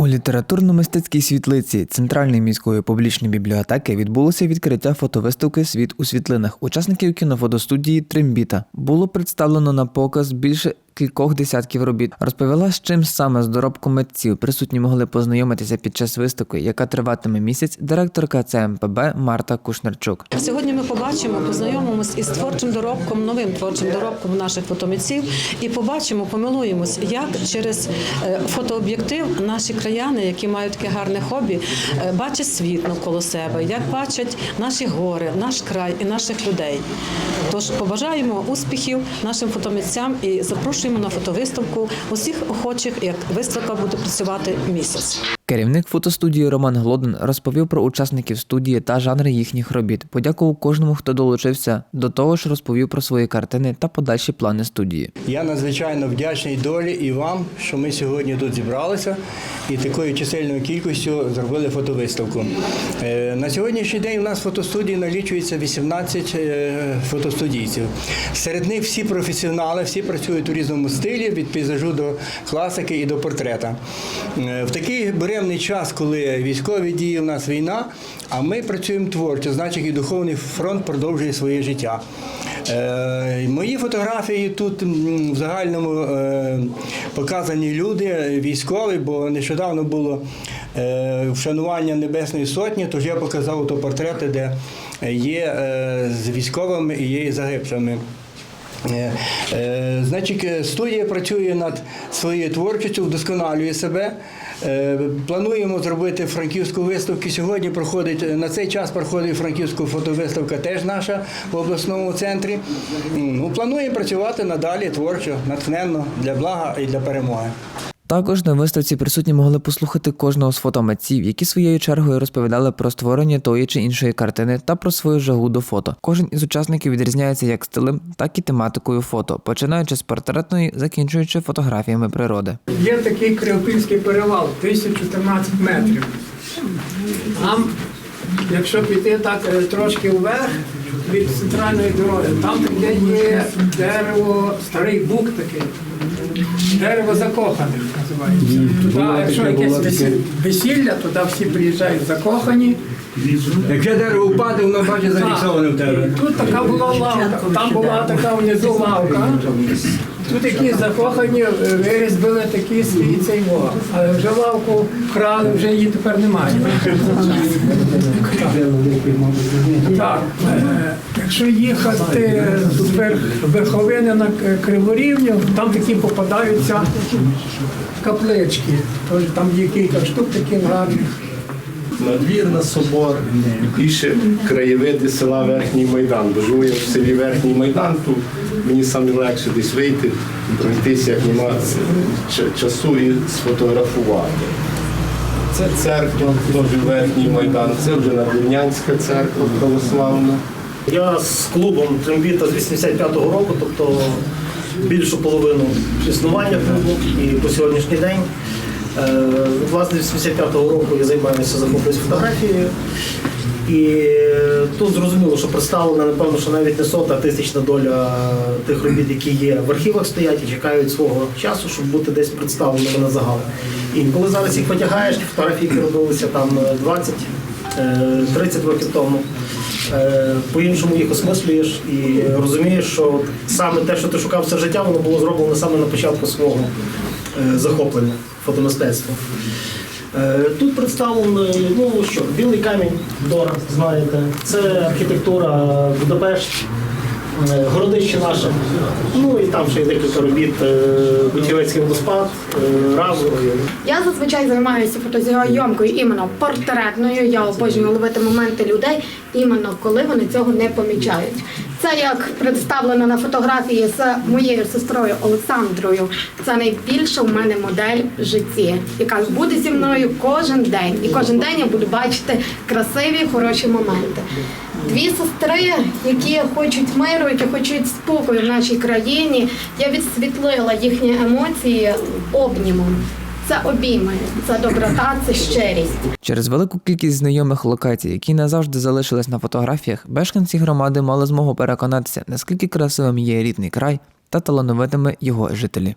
У літературно-мистецькій світлиці Центральної міської публічної бібліотеки відбулося відкриття фотовиставки Світ у світлинах учасників кінофотостудії Трембіта. Було представлено на показ більше кількох десятків робіт. Розповіла, з чим саме з доробку митців присутні могли познайомитися під час виставки, яка триватиме місяць, директорка ЦМПБ Марта Кушнерчук. Сьогодні ми побачимо, познайомимось із творчим доробком, новим творчим доробком наших фотомитців і побачимо, помилуємось, як через е, фотооб'єктив наші краяни, які мають таке гарне хобі, е, бачать світ навколо себе, як бачать наші гори, наш край і наших людей. Тож побажаємо успіхів нашим фотомитцям і запрошуємо на фотовиставку усіх охочих, як виставка буде працювати місяць. Керівник фотостудії Роман Глодин розповів про учасників студії та жанри їхніх робіт. Подякував кожному, хто долучився. До того ж, розповів про свої картини та подальші плани студії. Я надзвичайно вдячний долі і вам, що ми сьогодні тут зібралися і такою чисельною кількістю зробили фотовиставку. Е, На сьогоднішній день у нас фотостудії налічується 18 е, фотостудійців. Серед них всі професіонали, всі працюють у різному стилі, від пейзажу до класики і до портрета. Е, В такий буремний час, коли військові дії, у нас війна, а ми працюємо творчо, значить і духовний фронт продовжує своє життя. Е, Мої фотографії тут в загальному е, показані люди, військові, бо нещодавно було е, вшанування Небесної Сотні, тож я показав автопортрети, де є з військовими і є і загиблими. Е, е, Значить, е, студія працює над своєю творчістю, вдосконалює себе. Плануємо зробити франківську виставку. Сьогодні проходить на цей час проходить франківська фотовиставка, теж наша в обласному центрі. Ну, плануємо працювати надалі творчо, натхненно для блага і для перемоги. Також на виставці присутні могли послухати кожного з фотомитців, які своєю чергою розповідали про створення тої чи іншої картини та про свою жагу до фото. Кожен із учасників відрізняється як стилем, так і тематикою фото, починаючи з портретної, закінчуючи фотографіями природи. Є такий Кривопільський перевал, 1014 метрів. Там, якщо піти так е, трошки вверх від центральної дороги, там таке є дерево, старий бук такий. Дерево закоханих називається. Туди, якщо якесь весі- весілля, туди всі приїжджають закохані. Якщо дерево впаде, воно бачить зафіксоване в тебе. Тут така була лавка, там була така внизу лавка. Тут якісь закохані вирізбили такий свій цей вог. Але вже лавку вкрали, вже її тепер немає. Так, е, якщо їхати з верховини на Криворівню, там такі попадаються каплички. Тож там є кілька штук таких гарних. Надвірна собор, більше краєвиди села Верхній Майдан. Бо живу я в селі Верхній Майдан, то мені саме легше десь вийти, пройтися, як нема часу і сфотографувати. Це церква, теж Верхній Майдан, це вже Надвірнянська церква православна. Я з клубом Трембіта з 85-го року, тобто більшу половину існування клубу і по сьогоднішній день. Е, Власне, з 85-го року я займаюся захоплююсь фотографією. І е, тут зрозуміло, що представлена, напевно, що навіть не сота, тисячна доля тих робіт, які є в архівах стоять і чекають свого часу, щоб бути десь представленими на загал. І коли зараз їх витягаєш, фотографії, робилися там е, 20 е, 30 років тому. Е, По-іншому їх осмислюєш і розумієш, що саме те, що ти шукав все життя, воно було зроблено саме на початку свого е, захоплення фотомистецтва. Е, Тут представлений, ну що, білий камінь, Дора, знаєте, це архітектура Будапешт, городище наше. Ну і там ще є декілька робіт е, Бутівецький водоспад, е, Разу. Я зазвичай займаюся фотозйомкою іменно портретною. Я обожнюю ловити моменти людей, іменно коли вони цього не помічають. Це як представлено на фотографії з моєю сестрою Олександрою. Це найбільша у мене модель в житті, яка буде зі мною кожен день. І кожен день я буду бачити красиві, хороші моменти. Дві сестри, які хочуть миру, які хочуть спокою в нашій країні. Я відсвітлила їхні емоції обнімом. Це обійми, це доброта, це щирість. Через велику кількість знайомих локацій, які назавжди залишились на фотографіях, мешканці громади мали змогу переконатися, наскільки красивим є рідний край та талановитими його жителі.